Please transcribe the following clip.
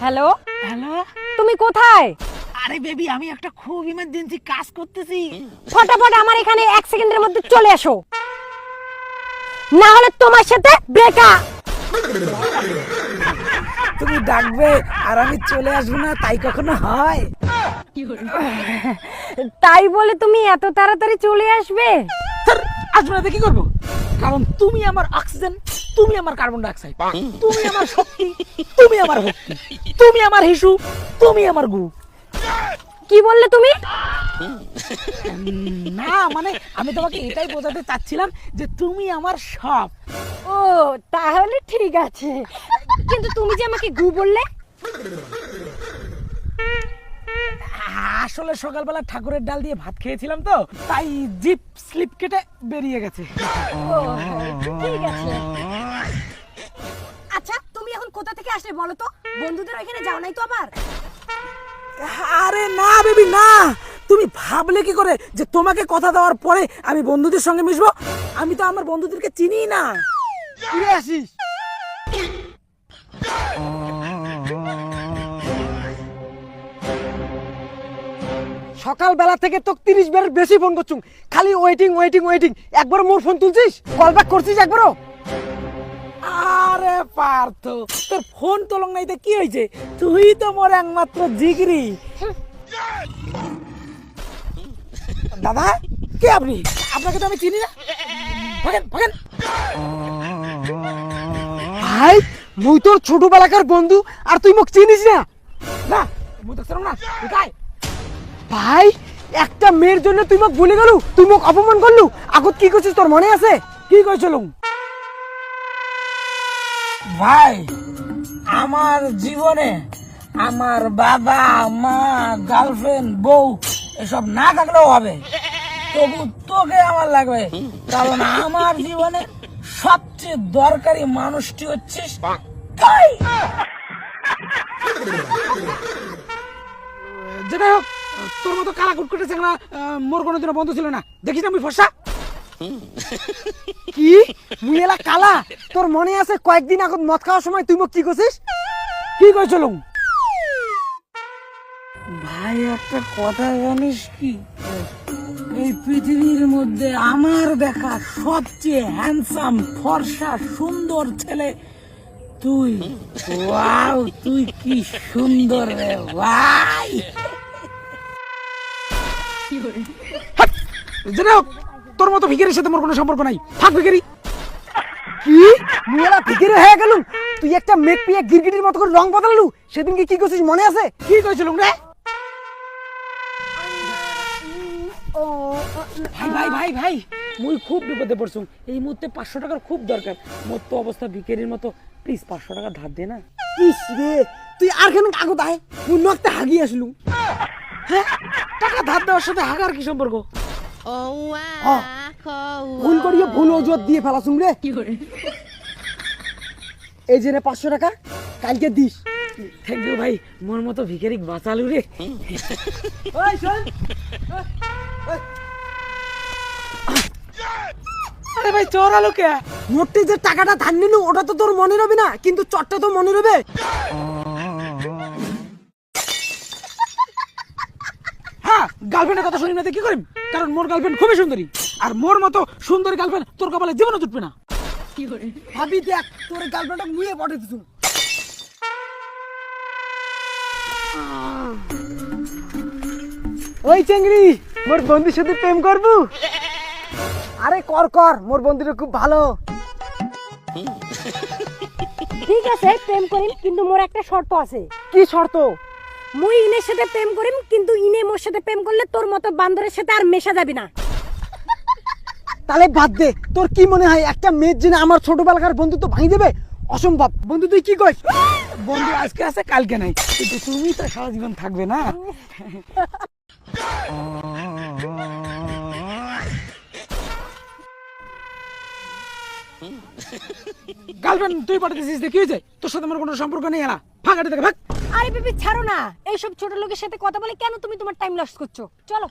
Hello hello তুমি কোথায়? আরে বেবি আমি একটা খুব ইমার্জেন্সি কাজ করতেছি। ফটাফট আমার এখানে এক সেকেন্ডের মধ্যে চলে আসো না হলে তোমার সাথে ব্রেকআপ তুমি ডাকবে আর আমি চলে আসব না তাই কখনো হয়? তাই বলে তুমি এত তাড়াতাড়ি চলে আসবে? আসব না কি করব? কারণ তুমি আমার অক্সিজেন তুমি আমার কার্বন ডাইঅক্সাইড তুমি আমার শক্তি তুমি আমার ভক্তি তুমি আমার হিসু তুমি আমার গু। কি বললে তুমি? না মানে আমি তোমাকে এটাই বোঝাতে চাচ্ছিলাম যে তুমি আমার সব। ও তাহলে ঠিক আছে। কিন্তু তুমি যে আমাকে গু বললে? আসলে সকালবেলা ঠাকুরের ডাল দিয়ে ভাত খেয়েছিলাম তো তাই জিপ স্লিপ কেটে বেরিয়ে গেছে। ও, ঠিক আছে। কোথা থেকে আসলে বলো তো? বন্ধুদের ওইখানে যাও নাই তো আবার? আরে না বেবি না। তুমি ভাবলে কি করে যে তোমাকে কথা দেওয়ার পরে আমি বন্ধুদের সঙ্গে মিশবো? আমি তো আমার বন্ধুদেরকে চিনি না। ফিরে আসিস। সকালবেলা থেকে তো তিরিশ বারের বেশি ফোন করছুম। খালি ওয়েটিং ওয়েটিং ওয়েটিং একবার মোর ফোন তুলছিস? কল ব্যাক করছিস একবারও? আরে পার্থ তোর ফোন তোলং নাই কি হয়েছে তুই তো মোর একমাত্র জিগরি। দাদা কে আপনি? আপনাকে তো আমি চিনি না। ভাগেন ভাগেন। ভাই মুই তোর ছোটবেলাকার বন্ধু আর তুই মোক চিনিস না। না মুই তো না। কোথায়? ভাই একটা মেয়ের জন্য তুই মোক ভুলে গেলু তুই মোক অপমান করলু। আগত কি করছিস তোর মনে আছে? কি কইছিলুম ভাই, আমার জীবনে আমার বাবা, মা গার্লফ্রেন্ড বউ, এসব না থাকলেও হবে। তবু তোকে আমার লাগবে, কারণ আমার জীবনে সবচেয়ে দরকারি মানুষটি হচ্ছিস তুই। হোক, তোর মতো কালা কুটকুটে চেংড়া মোর কোনোদিনও বন্ধ ছিল না। দেখিস আমি ফসা কি? মুই এলা কালা? তোর মনে আছে কয়েকদিন আগত মদ খাওয়ার সময় তুই মোক কি করছিস কি কইছিলুম ভাই একটা কথা জানিস কি? এই পৃথিবীর মধ্যে আমার দেখা সবচেয়ে হ্যান্ডসাম ফর্সা সুন্দর ছেলে তুই। ওয়াও তুই কি সুন্দর রে ভাই! যেটা হোক, তোর মতো ভিখারির সাথে মোর কোনো সম্পর্ক নাই। থাক ভিখারি। কি? মুই এলা হয়ে গেলুম? তুই একটা মেঘ পিয়া গিরগিটির মতো করে রং বদলালু? সেদিনকে কি করছিস মনে আছে? কি কইছিলুম রে? ভাই ভাই ভাই ভাই মুই খুব বিপদে পড়ছুম। এই মুহূর্তে পাঁচশো টাকার খুব দরকার। মোর তো অবস্থা ভিকেরির মতো। প্লিজ পাঁচশো টাকা ধার দে না। ইস রে তুই আর কেন আগত আয় মুই নকতে হাগি আসলু হ্যাঁ? টাকা ধার দেওয়ার সাথে হাগার কি সম্পর্ক? ভুল করিয়ে ভুল অজুহাত দিয়ে ফেলাছুম রে। এই যে পাঁচশো টাকা কালকে দিস। থ্যাংক ইউ ভাই মোর মতো ভিখারি বাঁচালু রে। ওই শোন। আরে ভাই কে? মোটে যে টাকাটা ধার নিলু ওটা তো তোর মনে রবে না কিন্তু চটটা তো মনে রবে। গার্লফ্রেন্ডের কথা শুনি না তো কি করিম? কারণ মোর গার্লফ্রেন্ড খুবই সুন্দরী। আর মোর মতো সুন্দরী গার্লফ্রেন্ড তোর কপালে জীবনে জুটবে না। ভাবি দেখ তোর গার্লফ্রেন্ডটা মুয়ে পটে দিছু ওই চেংড়ি মোর বন্ধুর সাথে প্রেম করবু? আরে কর কর মোর বন্ধুটা খুব ভালো। ঠিক আছে প্রেম করিম কিন্তু মোর একটা শর্ত আছে। কি শর্ত? মুই ইনের সাথে প্রেম করিম, কিন্তু ইনে মোর সাথে প্রেম করলে তোর মতো বান্দরের সাথে আর মেশা যাবি না। তাহলে বাদ দে, তোর কি মনে হয় একটা মেয়ের জন্য আমার ছোটবেলাকার বন্ধু তো ভাঙি দেবে? অসম্ভব। বন্ধু, তুই কি কইস বন্ধু আজকে আছে, কালকে নাই। কিন্তু তুমি তো সারা জীবন থাকবে না। গার্লফ্রেন্ড তুই পাঠাতেছিস কি হয়েছে? তোর সাথে আমার কোনো সম্পর্ক নেই, এলা। ফাঁকাটে থেকে ভাগ। আরে বেবি, ছাড়ো না। এইসব ছোট লোকের সাথে কথা বলে কেন তুমি তোমার টাইম লস করছ? চলো।